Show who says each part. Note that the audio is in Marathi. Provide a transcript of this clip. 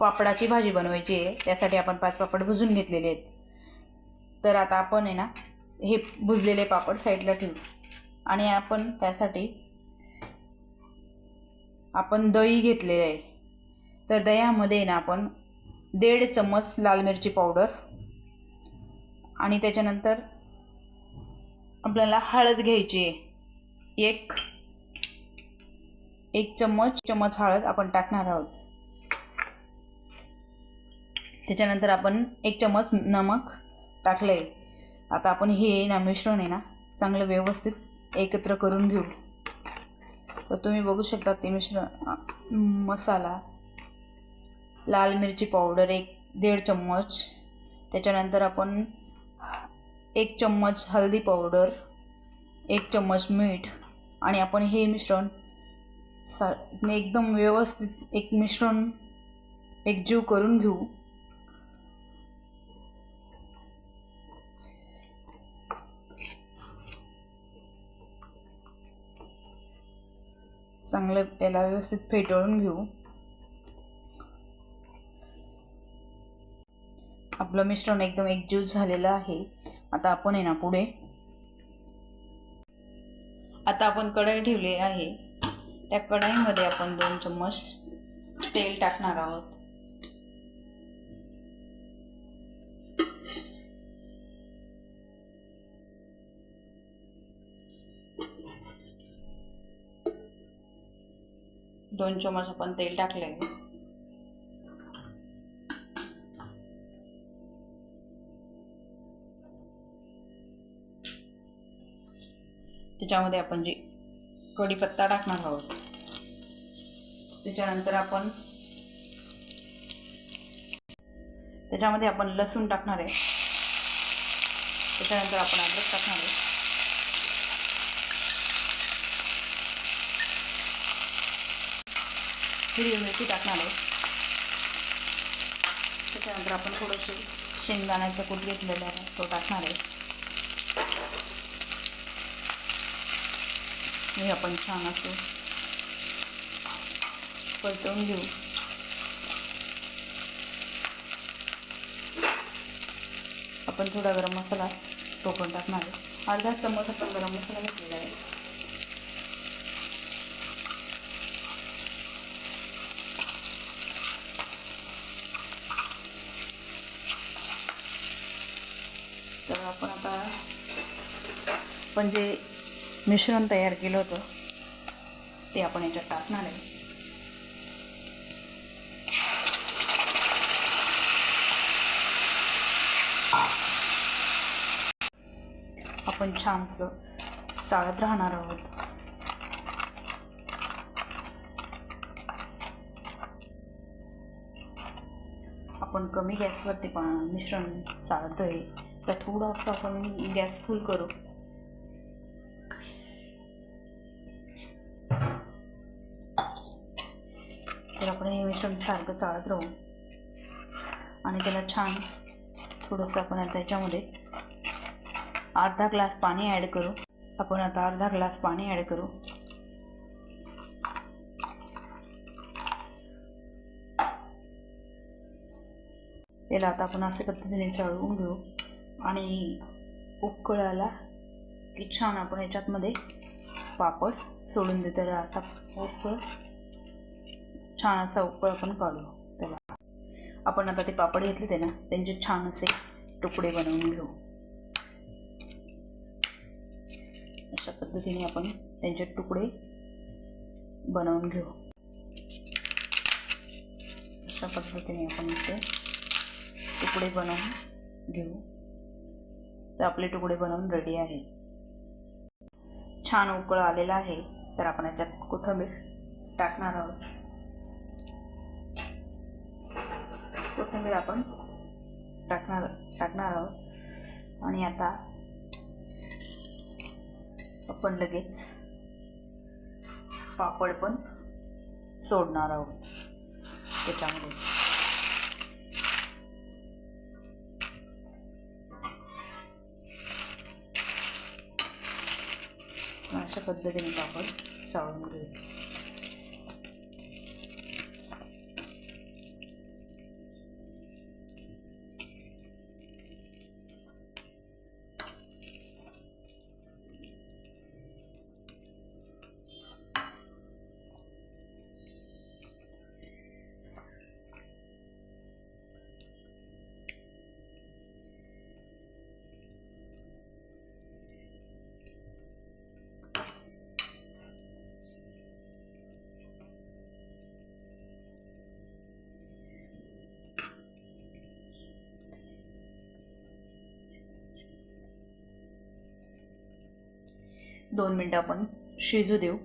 Speaker 1: पापडाची भाजी बनवायची आहे. त्यासाठी आपण पाच पापड भुजून घेतलेले आहेत. तर आता आपण आहे ना हे भुजलेले पापड साईडला ठेवू. आणि आपण त्यासाठी आपण दही घेतलेलं आहे. तर दह्यामध्ये आहे ना आपण दीड चम्मच लाल मिरची पावडर आणि त्याच्यानंतर आपल्याला हळद घ्यायची आहे. एक एक चम्मच चम्मच हळद आपण टाकणार आहोत. त्याच्यानंतर आपण एक चम्मच नमक टाकलं आहे आता आपण हे ना मिश्रण आहे ना चांगलं व्यवस्थित एकत्र करून घेऊ. तर तुम्ही बघू शकता ते मिश्रण मसाला. लाल मिरची पावडर एक दीड चम्मच. त्याच्यानंतर आपण एक चम्मच हळदी पावडर एक चम्मच मीठ आणि आपण हे मिश्रण सा एकदम व्यवस्थित एक मिश्रण एकजीव करून घेऊ. चांगलं याला व्यवस्थित फेटळून घेऊ. आपलं मिश्रण एकदम एकजीव झालेलं आहे. आता आपण आहे ना पुढे. आता आपण कढई ठेवली आहे. त्या कढईमध्ये आपण दोन चम्मच तेल टाकणार आहोत. दोन चम्मच आपण तेल टाकले त्याच्यामध्ये आपण जे कढीपत्ता टाकणार आहोत त्याच्यानंतर आपण त्याच्यामध्ये आपण लसूण टाकणार आहे. त्याच्यानंतर आपण अद्रक टाकणार आहे. हिरवी मिरची टाकणार आहे. त्याच्यानंतर आपण थोडंसे शेंगदाण्याचा कूट घेतलेला आहे तो टाकणार आहे. हे आपण छान असं परतवून घेऊ. आपण थोडा गरम मसाला तो पण टाकणार आहे. अर्धा चम्मच आपण गरम मसाला घेतलेला आहे तर आपण आता आपण जे मिश्रण तयार केलं होतं ते आपण याच्यात टाकणार आहे. आपण छानसं चाळत राहणार आहोत. आपण कमी गॅसवरती पण मिश्रण चाळतोय. तर थोडंसं आपण गॅस फुल करू. तर आपण हे मिश्रण सारखं चाळत राहू. आणि त्याला छान थोडंसं आपण आता याच्यामध्ये अर्धा ग्लास पाणी ॲड करू. आपण आता अर्धा ग्लास पाणी ॲड करू. याला आता आपण अशा पद्धतीने चाळवून घेऊ. आणि उकळाला की छान आपण याच्यातमध्ये पापड सोडून देऊ तर आता उकळ छान असा उकळ आपण काढू त्याला आपण आता ते पापड घेतले ते ना त्यांचे छान असे तुकडे बनवून घेऊ. अशा पद्धतीने आपण त्यांचे तुकडे बनवून घेऊ. अशा पद्धतीने आपण ते तुकडे बनवून घेऊ. तर आपले तुकडे बनवून रेडी आहे. छान उकळ आलेला आहे तर आपण याच्यात कोथिंबीर टाकणार आहोत. कोथिंबीर आपण टाकणार टाकणार आहोत. आणि आता आपण लगेच पापड पण सोडणार आहोत त्याच्यामध्ये. अशा पद्धतीने पापड साळून घेऊ. दोन मिनटं आपण शिजू देऊ.